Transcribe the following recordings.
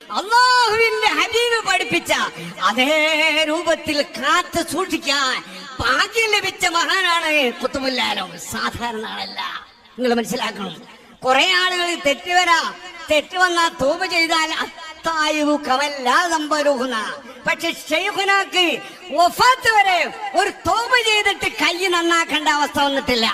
അള്ളാഹുവിന്റെ ഹബീബ് പഠിപ്പിച്ച അതേ രൂപത്തിൽ കാത്തു സൂക്ഷിക്കാൻ ഭാഗ്യം ലഭിച്ച മഹാനാണ് കുത്തുമുല്ലാലോ സാധാരണ ആളല്ല നിങ്ങൾ മനസ്സിലാക്കണം. കുറെ ആളുകൾ തെറ്റ് വരാ. തെറ്റ് വന്നാൽ തോപ ചെയ്താൽ അത്തായു കമല്ലാതമ്പരൂഹുന്ന പക്ഷെ ഷെയ്ഖുനാക്ക് വഫാത്ത് വരെ ഒരു തോപ ചെയ്തിട്ട് കൈ നന്നാക്കേണ്ട അവസ്ഥ വന്നിട്ടില്ല.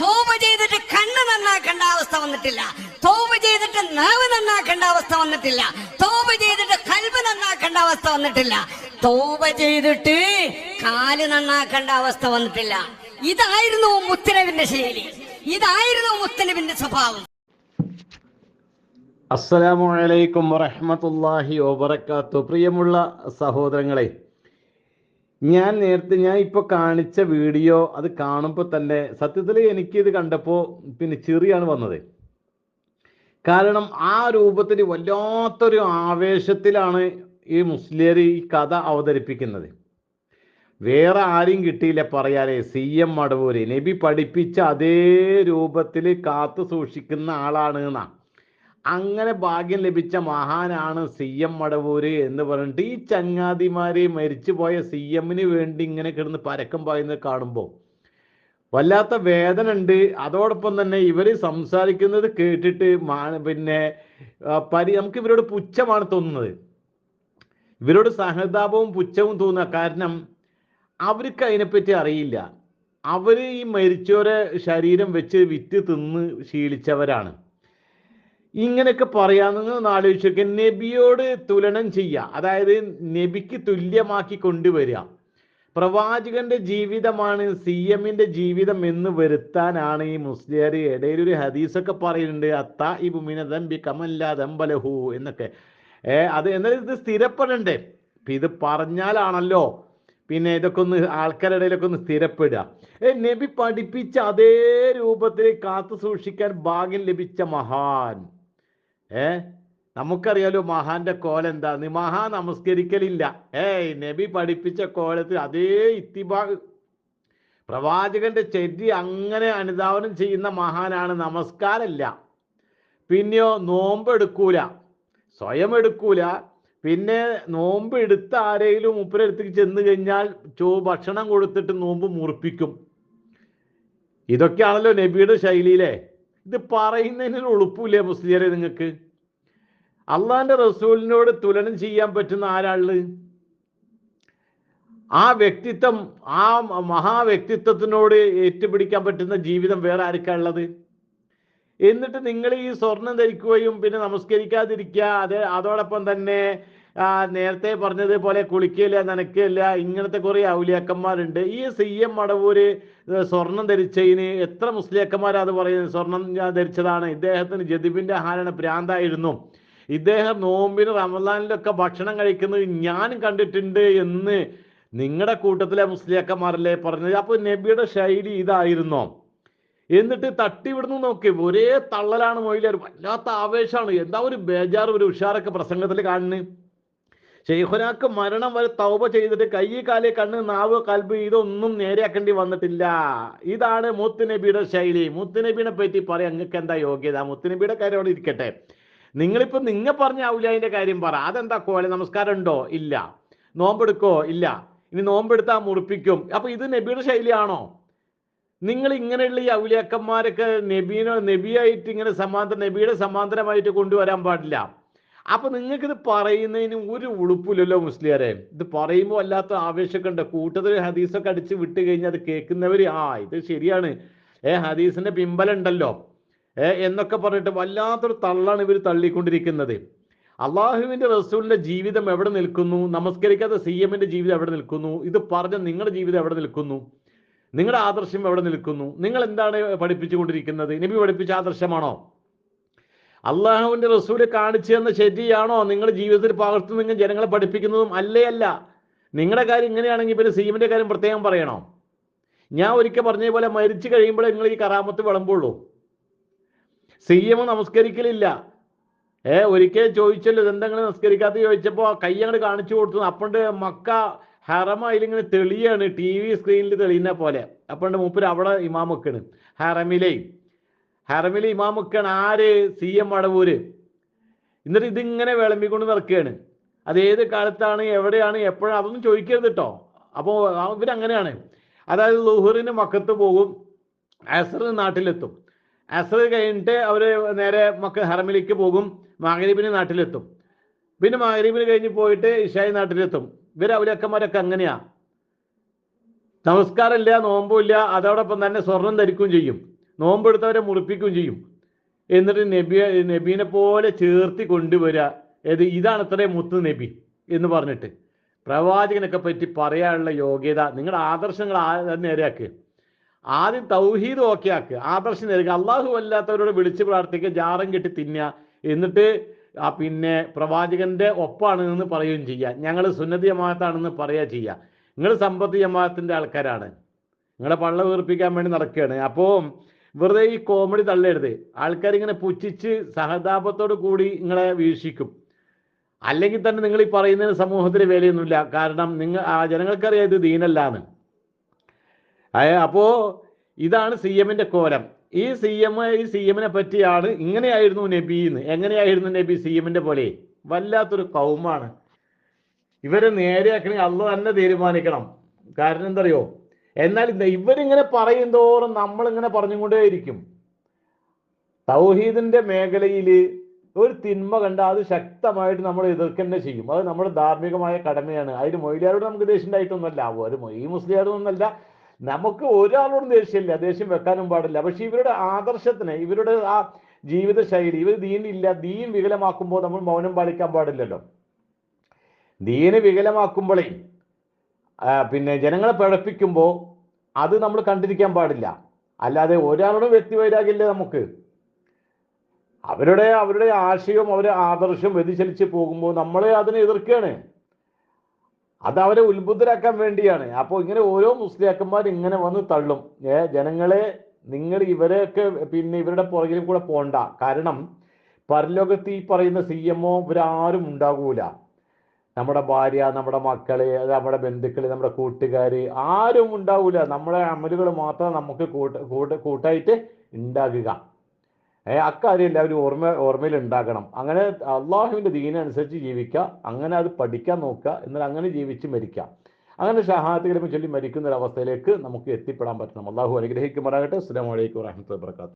തോപ ചെയ്തിട്ട് കണ്ണ് നന്നാക്കേണ്ട അവസ്ഥ വന്നിട്ടില്ല. തോപ ചെയ്തിട്ട് നാവ് നന്നാക്കേണ്ട അവസ്ഥ വന്നിട്ടില്ല. തോപ് ചെയ്തിട്ട് കൽബ് നന്നാക്കേണ്ട അവസ്ഥ വന്നിട്ടില്ല. തോപ ചെയ്തിട്ട് കാൽ നന്നാക്കേണ്ട അവസ്ഥ വന്നിട്ടില്ല. ഇതായിരുന്നു മുത്തനവിന്റെ ശൈലി. ഇതായിരുന്നു മുത്തനവിന്റെ സ്വഭാവം. അസ്സലാമു അലൈക്കും വറഹ്മത്തുള്ളാഹി വബറകാത്തു. പ്രിയമുള്ള സഹോദരങ്ങളെ ഞാൻ നേരത്തെ ഞാൻ ഇപ്പോൾ കാണിച്ച വീഡിയോ അത് കാണുമ്പോൾ തന്നെ സത്യത്തിൽ എനിക്കിത് കണ്ടപ്പോൾ പിന്നെ ചെറിയാണ് വന്നത്. കാരണം ആ രൂപത്തിൽ വല്ലാത്തൊരു ആവേശത്തിലാണ് ഈ മുസ്ലിയർ ഈ കഥ അവതരിപ്പിക്കുന്നത്. വേറെ ആരും കിട്ടിയില്ല പറയാനേ. C M Madavoor. നബി പഠിപ്പിച്ച അതേ രൂപത്തിൽ കാത്തു സൂക്ഷിക്കുന്ന ആളാണ് എന്നാ. അങ്ങനെ ഭാഗ്യം ലഭിച്ച മഹാനാണ് സി എം മടവൂര് എന്ന് പറഞ്ഞിട്ട് ഈ ചങ്ങാതിമാര് മരിച്ചുപോയ സി എമ്മിന് വേണ്ടി ഇങ്ങനെ കിടന്ന് പരക്കം പായുന്നത് കാണുമ്പോൾ വല്ലാത്ത വേദന ഉണ്ട് അതോടൊപ്പം തന്നെ ഇവർ സംസാരിക്കുന്നത് കേട്ടിട്ട് പിന്നെ പരി നമുക്ക് ഇവരോട് പുച്ഛമാണ് തോന്നുന്നത്. ഇവരോട് സഹതാപവും പുച്ഛവും തോന്നുക. കാരണം അവർക്ക് അതിനെപ്പറ്റി അറിയില്ല. അവർ ഈ മരിച്ചവരെ ശരീരം വെച്ച് വിറ്റ് തിന്ന് ശീലിച്ചവരാണ്. ഇങ്ങനെയൊക്കെ പറയാമെന്ന് ആലോചിച്ചൊക്കെ. നബിയോട് തുലനം ചെയ്യുക. അതായത് നബിക്ക് തുല്യമാക്കി കൊണ്ടുവരിക. പ്രവാചകന്റെ ജീവിതമാണ് സി എമ്മിന്റെ ജീവിതം എന്ന് വരുത്താനാണ് ഈ മുസ്ലിയാർ ഇടയിൽ ഒരു ഹദീസൊക്കെ പറയുന്നുണ്ട് അത്ത ഈ ഭൂമിനദംബി കമല്ലാദംബലഹു എന്നൊക്കെ. ഏ അത് എന്നാൽ ഇത് സ്ഥിരപ്പെടണ്ടേ? ഇത് പറഞ്ഞാലാണല്ലോ. പിന്നെ ഇതൊക്കെ ഒന്ന് ആൾക്കാരുടെ ഇടയിലൊക്കെ ഒന്ന് സ്ഥിരപ്പെടുക. ഏ നബി പഠിപ്പിച്ച അതേ രൂപത്തിൽ കാത്തു സൂക്ഷിക്കാൻ ഭാഗ്യം ലഭിച്ച മഹാൻ. ഏ നമുക്കറിയാലോ മഹാന്റെ കോൽ എന്താ? മഹാ നമസ്കരിക്കലില്ല. ഏയ് നബി പഠിപ്പിച്ച കോലത്തിൽ അതേ ഇത്തിബാ പ്രവാചകന്റെ ചെരി അങ്ങനെ അനുധാവനം ചെയ്യുന്ന മഹാനാണ് നമസ്കാരമില്ല പിന്നെയോ നോമ്പ് എടുക്കൂല സ്വയം എടുക്കൂല. പിന്നെ നോമ്പ് എടുത്ത ആരെങ്കിലും ഉപ്പരടുത്തേക്ക് ചെന്ന് കഴിഞ്ഞാൽ ചോ ഭക്ഷണം കൊടുത്തിട്ട് നോമ്പ് മുറിപ്പിക്കും. ഇതൊക്കെയാണല്ലോ നബിയുടെ ശൈലിയിലെ. ഇത് പറയുന്നതിന് ഉളുപ്പില്ലേ മുസ്ലിയരെ നിങ്ങൾക്ക്? അള്ളാന്റെ റസൂലിനോട് തുലനം ചെയ്യാൻ പറ്റുന്ന ആരാൾ? ആ വ്യക്തിത്വം ആ മഹാവ്യക്തിത്വത്തിനോട് ഏറ്റുപിടിക്കാൻ പറ്റുന്ന ജീവിതം വേറെ ആർക്കാ ഉള്ളത്? എന്നിട്ട് നിങ്ങൾ ഈ സ്വർണം ധരിക്കുകയും പിന്നെ നമസ്കരിക്കാതിരിക്കുക അത് അതോടൊപ്പം തന്നെ നേരത്തെ പറഞ്ഞതുപോലെ കുളിക്കില്ല നനക്കില്ല ഇങ്ങനത്തെ കുറേ ഔലിയാക്കന്മാരുണ്ട്. ഈ സി എം മടവൂര് സ്വർണം ധരിച്ചതിന് എത്ര മുസ്ലിയാക്കന്മാരാ അത് പറയുന്നത്? സ്വർണം ധരിച്ചതാണ്. ഇദ്ദേഹത്തിന് ജതിബിന്റെ ഹാരണ ഭ്രാന്തായിരുന്നു. ഇദ്ദേഹം നോമ്പിന് റമദാനിലൊക്കെ ഭക്ഷണം കഴിക്കുന്നത് ഞാനും കണ്ടിട്ടുണ്ട് എന്ന് നിങ്ങളുടെ കൂട്ടത്തിലെ മുസ്ലിയാക്കന്മാരല്ലേ പറഞ്ഞത്. അപ്പൊ നബിയുടെ ശൈലി ഇതായിരുന്നോ. എന്നിട്ട് തട്ടി വിടുന്നു നോക്കി ഒരേ തള്ളലാണ് മൊയിലർ വല്ലാത്ത ആവേശമാണ് എന്താ ഒരു ബേജാറ് ഒരു ഉഷാറൊക്കെ പ്രസംഗത്തിൽ കാണുന്നത് ഷെയ്ഖുനാക്ക് മരണം വരെ തൗപ ചെയ്തിട്ട് കൈ കാൽ കണ്ണ് നാവ് കൽബ് ഇതൊന്നും നേരെയാക്കേണ്ടി വന്നിട്ടില്ല. ഇതാണ് മുത്തുനബിയുടെ ശൈലി. മുത്തുനബിനെ പറ്റി പറയാം നിങ്ങൾക്ക് എന്താ യോഗ്യത? മുത്തുനബിയുടെ കാര്യം അവിടെ ഇരിക്കട്ടെ. നിങ്ങളിപ്പോ നിങ്ങൾ പറഞ്ഞ അതിന്റെ കാര്യം പറ. അതെന്താ കോലെ? നമസ്കാരം ഉണ്ടോ? ഇല്ല. നോമ്പെടുക്കോ? ഇല്ല. ഇനി നോമ്പെടുത്താൽ മുറിപ്പിക്കും. അപ്പൊ ഇത് നബിയുടെ ശൈലിയാണോ? നിങ്ങൾ ഇങ്ങനെയുള്ള ഈ ഔലിയാക്കന്മാരൊക്കെ നബീനോ നബിയായിട്ട് ഇങ്ങനെ സമാന്തര നബിയുടെ സമാന്തരമായിട്ട് കൊണ്ടുവരാൻ പാടില്ല. അപ്പൊ നിങ്ങൾക്ക് ഇത് പറയുന്നതിന് ഒരു ഉളുപ്പില്ലല്ലോ മുസ്ലിയാരെ. ഇത് പറയുമ്പോൾ അല്ലാത്ത ആവേശമൊക്കെ ഉണ്ട് കൂട്ടത്തിൽ ഹദീസൊക്കെ അടിച്ച് വിട്ട് കഴിഞ്ഞാൽ അത് കേൾക്കുന്നവര് ആ ഇത് ശരിയാണ്. ഏ ഹദീസിന്റെ പിമ്പലുണ്ടല്ലോ എന്നൊക്കെ പറഞ്ഞിട്ട് വല്ലാത്തൊരു തള്ളാണ് ഇവർ തള്ളിക്കൊണ്ടിരിക്കുന്നത്. അള്ളാഹുവിന്റെ റസൂലിന്റെ ജീവിതം എവിടെ നിൽക്കുന്നു? നമസ്കരിക്കാത്ത സി എമ്മിന്റെ ജീവിതം എവിടെ നിൽക്കുന്നു? ഇത് പറഞ്ഞ നിങ്ങളുടെ ജീവിതം എവിടെ നിൽക്കുന്നു? നിങ്ങളുടെ ആദർശം എവിടെ നിൽക്കുന്നു? നിങ്ങൾ എന്താണ് പഠിപ്പിച്ചുകൊണ്ടിരിക്കുന്നത്? നബി പഠിപ്പിച്ച ആദർശമാണോ? അള്ളാഹുവിന്റെ റസൂൽ കാണിച്ചു തന്ന ശരിയാണോ? നിങ്ങളുടെ ജീവിതത്തിൽ പകർത്തുന്ന നിങ്ങൾ ജനങ്ങളെ പഠിപ്പിക്കുന്നതും അല്ലേ അല്ല? നിങ്ങളുടെ കാര്യം ഇങ്ങനെയാണെങ്കിൽ പിന്നെ സി എമ്മിന്റെ കാര്യം പ്രത്യേകം പറയണോ? ഞാൻ ഒരിക്കൽ പറഞ്ഞതുപോലെ പോലെ മരിച്ചു കഴിയുമ്പോൾ നിങ്ങൾ ഈ കറാമത്ത് വിളമ്പുള്ളൂ. C M നമസ്കരിക്കലില്ല. ഏ ഒരിക്കൽ ചോദിച്ചല്ലോ ഇതെന്തെങ്കിലും നമസ്കരിക്കാത്ത ചോദിച്ചപ്പോൾ കൈ അങ്ങോട്ട് കാണിച്ചു കൊടുത്തു. അപ്പണ്ട് മക്ക ഹറമ അതിലിങ്ങനെ തെളിയാണ്. ടി വി സ്ക്രീനിൽ തെളിയുന്ന പോലെ. അപ്പണ്ട് മൂപ്പര് അവിടെ ഇമാമൊക്കെയാണ്. ഹറമിലെ. ഹറമിലെ ഇമാമൊക്കെയാണ്. ആര്? സി എം മടവൂര് എന്നിട്ട് ഇതിങ്ങനെ വിളമ്പിക്കൊണ്ട് നടക്കുകയാണ് അത് ഏത് കാലത്താണ് എവിടെയാണ് എപ്പോഴാണ് അതൊന്നും ചോദിക്കരുത് കേട്ടോ അപ്പോൾ ഇവരങ്ങനെയാണ്. അതായത് ലുഹറിന് മക്കത്ത് പോകും അസറിന് നാട്ടിലെത്തും. അസർ കഴിഞ്ഞിട്ട് അവർ നേരെ മക്ക ഹറമിലേക്ക് പോകും. മകരീബിന് നാട്ടിലെത്തും. പിന്നെ മകരീബിന് കഴിഞ്ഞ് പോയിട്ട് ഇഷായി നാട്ടിലെത്തും. ഇവർ അവലക്കന്മാരൊക്കെ അങ്ങനെയാ. നമസ്കാരമില്ല നോമ്പുമില്ല അതോടൊപ്പം തന്നെ സ്വർണം ധരിക്കുകയും ചെയ്യും. നോമ്പെടുത്തവരെ മുറിപ്പിക്കുകയും ചെയ്യും. എന്നിട്ട് നബി നബീനെ പോലെ ചേർത്തി കൊണ്ടുവരിക ഏത് ഇതാണ് ഇത്രയും മുത്ത് നബി എന്ന് പറഞ്ഞിട്ട്. പ്രവാചകനൊക്കെ പറ്റി പറയാനുള്ള യോഗ്യത. നിങ്ങളുടെ ആദർശങ്ങൾ ആ- നേരെയാക്കുക ആദ്യം തൗഹീദ് ഓക്കെ ആക്കുക ആദർശം നേരുക അള്ളാഹു അല്ലാത്തവരോട് വിളിച്ച് പ്രാർത്ഥിക്കുക ജാറം കെട്ടി തിന്നുക. എന്നിട്ട് ആ പിന്നെ പ്രവാചകന്റെ ഒപ്പാണ് എന്ന് പറയുകയും ചെയ്യുക. ഞങ്ങൾ സുന്നതി ജമാഅത്താണെന്ന് പറയുക ചെയ്യുക. നിങ്ങൾ സമ്പത്ത് ജമാഅത്തിന്റെ ആൾക്കാരാണ്. നിങ്ങളെ പള്ള വീർപ്പിക്കാൻ വേണ്ടി നടക്കുകയാണ്. അപ്പോൾ വെറുതെ ഈ കോമഡി തള്ളരുത്. ആൾക്കാർ ഇങ്ങനെ പുച്ഛിച്ച് സഹതാപത്തോടു കൂടി നിങ്ങളെ വീക്ഷിക്കും. അല്ലെങ്കിൽ തന്നെ നിങ്ങൾ ഈ പറയുന്നതിന് സമൂഹത്തിന് വിലയൊന്നുമില്ല. കാരണം നിങ്ങൾ ആ ജനങ്ങൾക്കറിയാം ഇത് ദീനല്ലാന്ന്. അപ്പോ ഇതാണ് സി എമ്മിന്റെ കോലം. ഈ സി എം ഈ സി എമ്മിനെ പറ്റിയാണ് ഇങ്ങനെയായിരുന്നു നബി എന്ന്. എങ്ങനെയായിരുന്നു നബി സി എമ്മിന്റെ പോലെ? വല്ലാത്തൊരു കൗമാണ്. ഇവരെ നേരെയാക്കണമെങ്കിൽ അള്ള തന്നെ തീരുമാനിക്കണം. കാരണം എന്തറിയോ? എന്നാൽ ഇവരിങ്ങനെ പറയും തോറും നമ്മളിങ്ങനെ പറഞ്ഞുകൊണ്ടേയിരിക്കും. തൗഹീദിന്റെ മേഖലയിൽ ഒരു തിന്മ കണ്ട അത് ശക്തമായിട്ട് നമ്മൾ എതിർക്കന്നെ ചെയ്യും. അത് നമ്മുടെ ധാർമ്മികമായ കടമയാണ്. അതിന് മൊയിലാരോട് നമുക്ക് ദേഷ്യം ഉണ്ടായിട്ടൊന്നുമല്ല. ഒരു ഈ മുസ്ലിയാരോടൊന്നല്ല നമുക്ക് ഒരാളോടും ദേഷ്യമില്ല. ദേഷ്യം വെക്കാനും പാടില്ല. പക്ഷെ ഇവരുടെ ആദർശത്തിന് ഇവരുടെ ആ ജീവിത ശൈലി ഇവർ ദീനില്ല ദീൻ വികലമാക്കുമ്പോൾ നമ്മൾ മൗനം പാലിക്കാൻ പാടില്ലല്ലോ. ദീന് വികലമാക്കുമ്പോഴേ പിന്നെ ജനങ്ങളെ പിഴപ്പിക്കുമ്പോൾ അത് നമ്മൾ കണ്ടിരിക്കാൻ പാടില്ല. അല്ലാതെ ഒരാളോടും വ്യക്തിവൈരാഗ്യമില്ല നമുക്ക്. അവരുടെ അവരുടെ ആശയവും അവരുടെ ആദർശവും വ്യതിചലിച്ച് പോകുമ്പോൾ നമ്മളെ അതിനെ എതിർക്കുകയാണ്. അത് അവരെ ഉത്ബുദ്ധരാക്കാൻ വേണ്ടിയാണ്. അപ്പോൾ ഇങ്ങനെ ഓരോ മുസ്ലിയാക്കന്മാർ ഇങ്ങനെ വന്ന് തള്ളും. ഏ ജനങ്ങളെ നിങ്ങൾ ഇവരെയൊക്കെ പിന്നെ ഇവരുടെ പുറകിലും കൂടെ പോണ്ട. കാരണം പരലോകത്ത് ഈ പറയുന്ന സി എം ഒ ഇവരാരും ഉണ്ടാകൂല. നമ്മുടെ ഭാര്യ നമ്മുടെ മക്കൾ നമ്മുടെ ബന്ധുക്കൾ നമ്മുടെ കൂട്ടുകാര് ആരും ഉണ്ടാവൂല നമ്മുടെ അമലുകൾ മാത്രം നമുക്ക് കൂട്ട കൂട്ട കൂട്ടായിട്ട് ഉണ്ടാകുക. അക്കാര്യം എല്ലാവരും ഓർമ്മ ഓർമ്മയിൽ ഉണ്ടാക്കണം അങ്ങനെ അള്ളാഹുവിന്റെ ദീനനുസരിച്ച് ജീവിക്കുക അങ്ങനെ അത് പഠിക്കാൻ നോക്കുക എന്നാൽ അങ്ങനെ ജീവിച്ച് മരിക്കുക അങ്ങനെ ഷഹാത്തുകളും ചൊല്ലി മരിക്കുന്ന ഒരു അവസ്ഥയിലേക്ക് നമുക്ക് എത്തിപ്പെടാൻ പറ്റണം. അള്ളാഹു അനുഗ്രഹിക്കുമാറാകട്ടെ. അസ്സാം വലൈക്കും വറഹ്മത്തുള്ളാഹി വബറകാതുഹു.